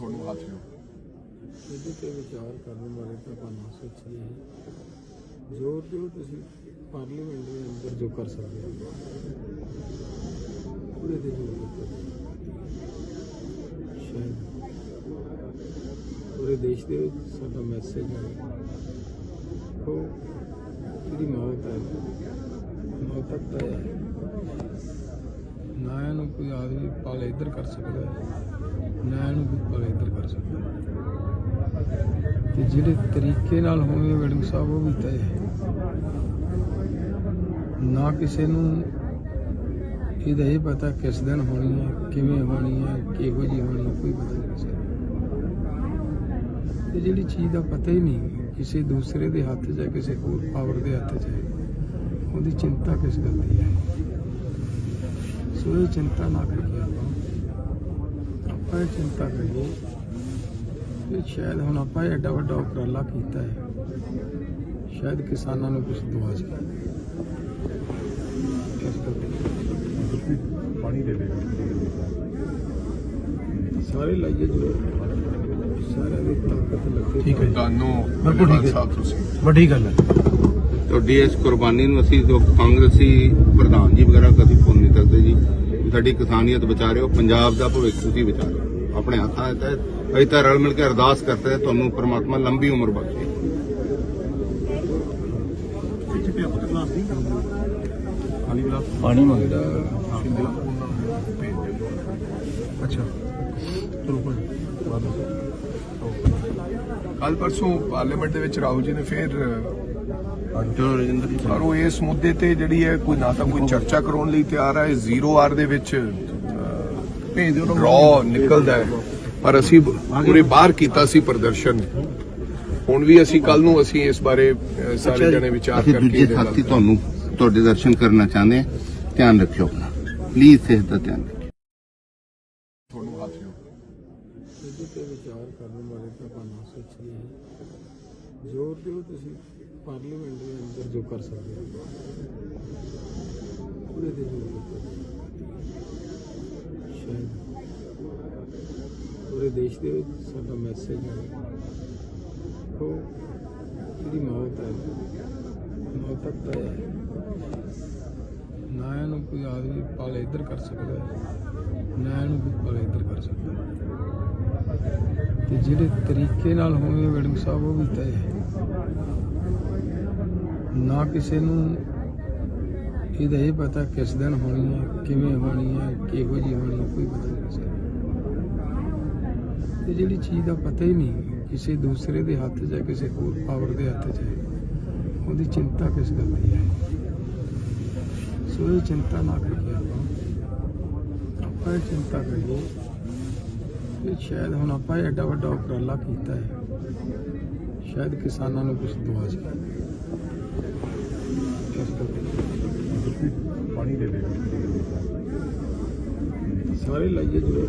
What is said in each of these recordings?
ਤੁਹਾਨੂੰ ਹੱਥ ਜੋ ਇਹਦੇ ਤੇ ਵਿਚਾਰ ਕਰਨ ਬਾਰੇ ਤਾਂ ਆਪਾਂ ਸੋਚੀਏ ਜ਼ੋਰ ਦਿਓ ਤੁਸੀਂ ਪਾਰਲੀਮੈਂਟ ਦੇ ਅੰਦਰ ਜੋ ਕਰ ਸਕਦੇ ਹੋ। ਪੂਰੇ ਤੇ ਸ਼ਾਇਦ ਪੂਰੇ ਦੇਸ਼ ਦੇ ਵਿੱਚ ਸਾਡਾ ਮੈਸੇਜ ਹੈ। ਕੋ ਜਿਹੜੀ ਮੌਤ ਹੈ। ਮੌਤ ਤੱਕ ਹੈ। ਨਾ ਇਹਨੂੰ ਕੋਈ ਆਦਮੀ ਪਾਲੇ ਇੱਧਰ ਕਰ ਸਕਦਾ ਨਾ ਇਹਨੂੰ ਕੋਈ ਪਾਲੇ ਇੱਧਰ ਕਰ ਸਕਦਾ ਤੇ ਜਿਹੜੇ ਤਰੀਕੇ ਨਾਲ ਹੋਵੇ ਵੈਡਿੰਗ ਸਾਹਿਬ, ਉਹ ਵੀ ਤੈਅ ਨਾ ਕਿਸੇ ਨੂੰ ਇਹਦਾ ਇਹ ਪਤਾ ਕਿਸ ਦਿਨ ਹੋਣੀ ਹੈ, ਕਿਵੇਂ ਹੋਣੀ ਹੈ, ਕਿਹੋ ਜੀ ਹੋਣੀ ਹੈ, ਕੋਈ ਪਤਾ ਨਹੀਂ ਕਿਸੇ ਤੇ ਜਿਹੜੀ ਚੀਜ਼ ਦਾ ਪਤਾ ਹੀ ਨਹੀਂ ਕਿਸੇ ਦੂਸਰੇ ਦੇ ਹੱਥ 'ਚ ਹੈ, ਕਿਸੇ ਹੋਰ ਪਾਵਰ ਦੇ ਹੱਥ 'ਚ ਹੈ, ਉਹਦੀ ਚਿੰਤਾ ਕਿਸ ਗੱਲ ਦੀ ਹੈ? ਸੋ ਇਹ ਚਿੰਤਾ ਨਾ ਕਰੀਏ ਆਪਾਂ ਇਹ ਚਿੰਤਾ ਕਰੀਏ ਕਿ ਸ਼ਾਇਦ ਹੁਣ ਆਪਾਂ ਇਹ ਐਡਾ ਵੱਡਾ ਉਪਰਾਲਾ ਕੀਤਾ ਹੈ। ਸ਼ਾਇਦ ਕਿਸਾਨਾਂ ਨੂੰ ਕੁਝ ਦਵਾ ਸਕੇ। ਇਸ ਕਰਕੇ ਪਾਣੀ ਦੇ ਦੇ। ਸਾਰੇ ਲਾਈਏ ਜੋ ਸਾਰਿਆਂ ਦੀ ਤਾਕਤ ਲੱਗੇ। ਠੀਕ ਹੈ ਜੀ। ਤੁਹਾਨੂੰ ਬਿਲਕੁਲ ਠੀਕ ਹੈ। ਸਾਹਿਬ ਤੁਸੀਂ। ਵੱਡੀ ਗੱਲ ਹੈ। ਤੁਹਾਡੀ ਇਸ ਕੁਰਬਾਨੀ ਨੂੰ ਅਸੀਂ ਜੋ ਕਾਂਗਰਸੀ ਪ੍ਰਧਾਨ ਜੀ ਵਗੈਰਾ ਕਦੀ ਭੁੱਲ ਨਹੀਂ ਜੀ ਵੀ ਸਾਡੀ ਕਿਸਾਨੀਅਤ ਬਚਾ ਰਹੇ ਹੋ ਪੰਜਾਬ ਦਾ ਭਵਿੱਖ ਤੁਸੀਂ ਬਚਾ ਰਹੇ ਹੋ ਆਪਣੇ ਹੱਥਾਂ 'ਚ ਹੈ ਅਸੀਂ ਤਾਂ ਰਲ ਮਿਲ ਕੇ ਅਰਦਾਸ ਕਰਦੇ ਹਾਂ ਤੁਹਾਨੂੰ ਪ੍ਰਮਾਤਮਾ ਲੰਬੀ ਉਮਰ ਬਖਸ਼ੇ। ਪਾਣੀ ਮੰਗਦਾ। ਅੱਛਾ। ਚਲੋ ਕੱਲ ਪਰਸੋਂ ਪਾਰਲੀਮੈਂਟ ਦੇ ਵਿੱਚ ਰਾਹੁਲ ਜੀ ਨੇ ਫਿਰ ਚਲੋ ਰਜਿੰਦਰ ਜੀ ਪਰ ਉਹ ਇਸ ਮੁੱਦੇ ਤੇ ਜਿਹੜੀ ਹੈ ਕੋਈ ਨਾ ਤਾਂ ਕੋਈ ਚਰਚਾ ਕਰਾਉਣ ਲਈ ਤਿਆਰ ਹੈ ਜ਼ੀਰੋ ਆਰ ਦੇ ਵਿੱਚ ਭੇਜ ਦਿਓ ਰॉ ਨਿਕਲਦਾ ਹੈ। ਪਰ ਅਸੀਂ ਪੂਰੇ ਬਾਹਰ ਕੀਤਾ ਸੀ ਪ੍ਰਦਰਸ਼ਨ। ਹੁਣ ਵੀ ਅਸੀਂ ਕੱਲ ਨੂੰ ਅਸੀਂ ਇਸ ਬਾਰੇ ਸਾਰੇ ਜਣੇ ਵਿਚਾਰ ਕਰਕੇ ਦੂਜੇ ਸਾਥੀ ਤੁਹਾਨੂੰ ਤੁਹਾਡੇ ਦਰਸ਼ਨ ਕਰਨਾ ਚਾਹੁੰਦੇ ਹਾਂ। ਧਿਆਨ ਰੱਖਿਓ ਆਪਣਾ। ਪਲੀਜ਼ ਸਿਹਤ ਦਾ ਧਿਆਨ ਰੱਖਿਓ। ਤੁਹਾਨੂੰ ਹੱਥ ਜੋ ਵਿਚਾਰ ਕਰਨ ਬਾਰੇ ਤਾਂ ਆਪਾਂ ਸੋਚੀਏ। ਜ਼ੋਰ ਦਿਓ ਤੁਸੀਂ। ਪਾਰਲੀਮੈਂਟ ਦੇ ਅੰਦਰ ਜੋ ਕਰ ਸਕਦੇ ਹੋ ਉਹਦੇ ਤੇ ਜ਼ੋਰ ਸ਼ਾਇਦ ਪੂਰੇ ਦੇਸ਼ ਦੇ ਵਿੱਚ ਸਾਡਾ ਮੈਸੇਜ ਹੈ। ਕੋ ਜਿਹੜੀ ਮੌਤ ਹੈ ਮੌਤ ਤੱਕ ਹੈ। ਨਾ ਇਹਨੂੰ ਕੋਈ ਆਦਮੀ ਪਾਲੇ ਇੱਧਰ ਕਰ ਸਕਦਾ ਨਾ ਇਹਨੂੰ ਕੋਈ ਪਾਲੇ ਇੱਧਰ ਕਰ ਸਕਦਾ ਹੈ। ਤੇ ਜਿਹੜੇ ਤਰੀਕੇ ਨਾਲ ਹੋਵੇ ਵੈਡਿੰਗ ਸਾਹਿਬ, ਉਹ ਵੀ ਤੈਅ ਹੈ। ਨਾ ਕਿਸੇ ਨੂੰ ਇਹਦਾ ਇਹ ਪਤਾ ਕਿਸ ਦਿਨ ਹੋਣੀ ਹੈ, ਕਿਵੇਂ ਹੋਣੀ ਹੈ, ਕਿਹੋ ਜੀ ਹੋਣੀ ਹੈ, ਕੋਈ ਪਤਾ ਨਹੀਂ ਕਿਸੇ ਨੂੰ। ਤੇ ਜਿਹੜੀ ਚੀਜ਼ ਦਾ ਪਤਾ ਹੀ ਨਹੀਂ, ਕਿਸੇ ਦੂਸਰੇ ਦੇ ਹੱਥ 'ਚ ਕਿਸੇ ਹੋਰ ਪਾਵਰ ਦੇ ਹੱਥ 'ਚ ਹੈ ਉਹਦੀ ਚਿੰਤਾ ਕਿਸ ਗੱਲ ਦੀ ਹੈ? ਸੋ ਇਹ ਚਿੰਤਾ ਨਾ ਕਰੀਏ ਆਪਾਂ। ਆਪਾਂ ਇਹ ਚਿੰਤਾ ਕਰੀਏ ਕਿ ਸ਼ਾਇਦ ਹੁਣ ਆਪਾਂ ਇਹ ਐਡਾ ਵੱਡਾ ਉਪਰਾਲਾ ਕੀਤਾ ਹੈ। ਸ਼ਾਇਦ ਕਿਸਾਨਾਂ ਨੂੰ ਕੁਝ ਦਵਾ ਸਕੇ ਪਾਣੀ ਦੇ ਦੇ ਸਾਰੇ ਲਾਈਏ ਜੋ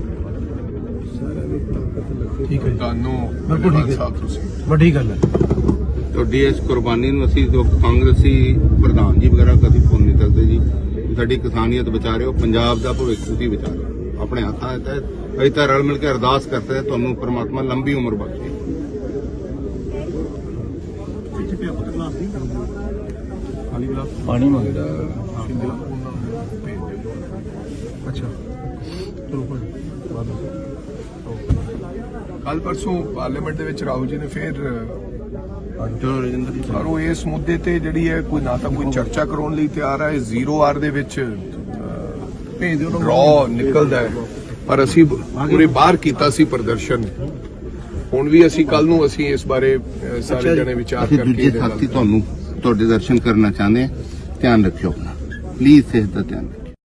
ਸਾਰਿਆਂ ਦੀ ਤਾਕਤ ਲੱਗੇ ਠੀਕ ਹੈ ਜੀ। ਤੁਹਾਨੂੰ ਬਿਲਕੁਲ ਠੀਕ ਹੈ। ਸਾਹਿਬ ਤੁਸੀਂ। ਵੱਡੀ ਗੱਲ ਹੈ। ਤੁਹਾਡੀ ਇਸ ਕੁਰਬਾਨੀ ਨੂੰ ਅਸੀਂ ਜੋ ਕਾਂਗਰਸੀ ਪ੍ਰਧਾਨ ਜੀ ਵਗੈਰਾ ਕਦੀ ਭੁੱਲ ਨਹੀਂ ਸਕਦੇ ਜੀ ਸਾਡੀ ਕਿਸਾਨੀਅਤ ਹੋ ਪੰਜਾਬ ਦਾ ਭਵਿੱਖ ਤੁਸੀਂ ਹੋ ਆਪਣੇ ਹੱਥਾਂ ਹੈ ਅਸੀਂ ਤਾਂ ਰਲ ਮਿਲ ਕੇ ਅਰਦਾਸ ਕਰਦੇ ਹਾਂ ਤੁਹਾਨੂੰ ਪ੍ਰਮਾਤਮਾ ਲੰਬੀ ਉਮਰ ਬਖਸ਼ੇ। ਖਾਲੀ ਗਲਾਸ ਪਾਣੀ ਮੰਗਦਾ। ਅੱਛਾ। ਚਲੋ ਭਾਈ ਬਾਅਦ ਵਿੱਚ। ਕੱਲ ਪਰਸੋਂ ਪਾਰਲੀਮੈਂਟ ਦੇ ਵਿੱਚ ਰਾਹੁਲ ਜੀ ਨੇ ਫਿਰ ਪਰ ਉਹ ਇਸ ਮੁੱਦੇ ਤੇ ਜਿਹੜੀ ਹੈ ਕੋਈ ਨਾ ਤਾਂ ਕੋਈ ਚਰਚਾ ਕਰਾਉਣ ਲਈ ਤਿਆਰ ਹੈ ਜ਼ੀਰੋ ਆਰ ਦੇ ਵਿੱਚ ਭੇਜ ਦਿਓ ਰॉ ਨਿਕਲਦਾ ਹੈ। ਪਰ ਅਸੀਂ ਪੂਰੇ ਬਾਹਰ ਕੀਤਾ ਸੀ ਪ੍ਰਦਰਸ਼ਨ। ਹੁਣ ਵੀ ਅਸੀਂ ਕੱਲ ਨੂੰ ਅਸੀਂ ਇਸ ਬਾਰੇ ਸਾਰੇ ਜਣੇ ਵਿਚਾਰ ਕਰਕੇ ਦੂਜੇ ਸਾਥੀ ਤੁਹਾਨੂੰ ਤੁਹਾਡੇ ਦਰਸ਼ਨ ਕਰਨਾ ਚਾਹੁੰਦੇ ਹਾਂ ਧਿਆਨ ਰੱਖਿਓ ਆਪਣਾ। ਪਲੀਜ਼ ਸਿਹਤ ਦਾ ਧਿਆਨ ਰੱਖਿਓ।